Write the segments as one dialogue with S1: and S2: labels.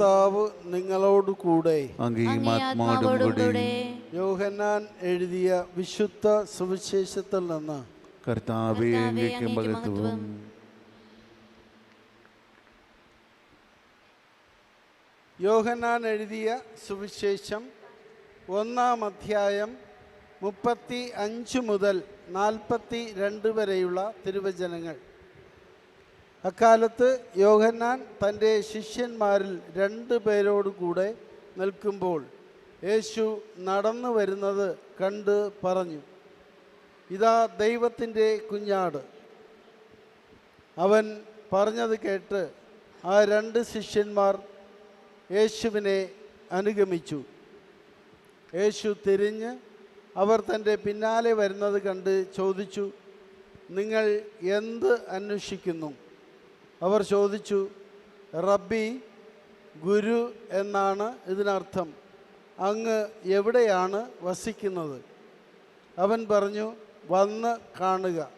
S1: കർത്താവ് നിങ്ങളോട് കൂടെ.
S2: കൂടെ.
S1: യോഹന്നാൻ എഴുതിയ വിശുദ്ധ സുവിശേഷത്തിൽ നിന്ന്.
S2: കർത്താവെ മഹത്വം.
S1: യോഹന്നാൻ എഴുതിയ സുവിശേഷം ഒന്നാം അധ്യായം മുപ്പത്തി അഞ്ച് മുതൽ നാൽപ്പത്തി രണ്ട് വരെയുള്ള തിരുവചനങ്ങൾ. അക്കാലത്ത് യോഹന്നാൻ തന്റെ ശിഷ്യന്മാരിൽ രണ്ട് പേരോടുകൂടെ നിൽക്കുമ്പോൾ യേശു നടന്നു വരുന്നത് കണ്ട് പറഞ്ഞു ഇതാ ദൈവത്തിന്റെ കുഞ്ഞാട്. അവൻ പറഞ്ഞത് കേട്ട് ആ രണ്ട് ശിഷ്യന്മാർ യേശുവിനെ അനുഗമിച്ചു. യേശു തിരിഞ്ഞ് അവർ തന്റെ പിന്നാലെ വരുന്നത് കണ്ട് ചോദിച്ചു നിങ്ങൾ എന്ത് അന്വേഷിക്കുന്നു? അവർ ചോദിച്ചു റബ്ബി ഗുരു എന്നാണ് ഇതിനർത്ഥം. അങ്ങ് എവിടെയാണ് വസിക്കുന്നത്? അവൻ പറഞ്ഞു വന്ന് കാണുക.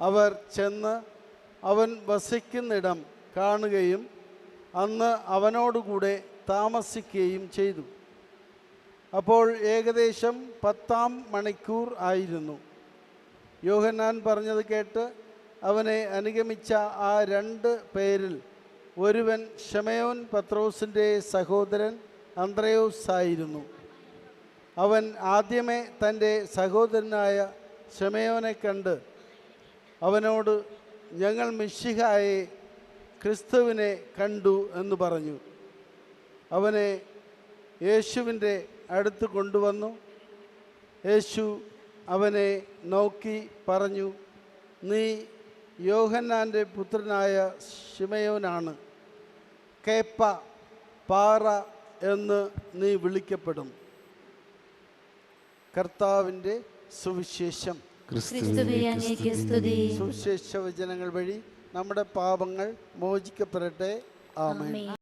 S1: അവർ ചെന്ന് അവൻ വസിക്കുന്നിടം കാണുകയും അന്ന് അവനോടുകൂടെ താമസിക്കുകയും ചെയ്തു. അപ്പോൾ ഏകദേശം പത്താം മണിക്കൂർ ആയിരുന്നു. യോഹന്നാൻ പറഞ്ഞത് കേട്ട് അവനെ അനുഗമിച്ച ആ രണ്ട് പേരിൽ ഒരുവൻ ഷമയോൻ പത്രോസിന്റെ സഹോദരൻ അന്ത്രയോസ് ആയിരുന്നു. അവൻ ആദ്യമേ തന്റെ സഹോദരനായ ഷമയോനെ കണ്ട് അവനോട് ഞങ്ങൾ മിശിഹായെ ക്രിസ്തുവിനെ കണ്ടു എന്ന് പറഞ്ഞു. അവനെ യേശുവിന്റെ അടുത്ത് കൊണ്ടുവന്നു. യേശു അവനെ നോക്കി പറഞ്ഞു നീ യോഹന്നാന്റെ പുത്രനായ ശിമയോനാണ്. കേപ്പ പാറ എന്ന് നീ വിളിക്കപ്പെടും. കർത്താവിന്റെ സുവിശേഷം. സുവിശേഷ വചനങ്ങൾ വഴി നമ്മുടെ പാപങ്ങൾ മോചിക്കപ്പെടട്ടെ. ആമേ
S3: ആമേൻ.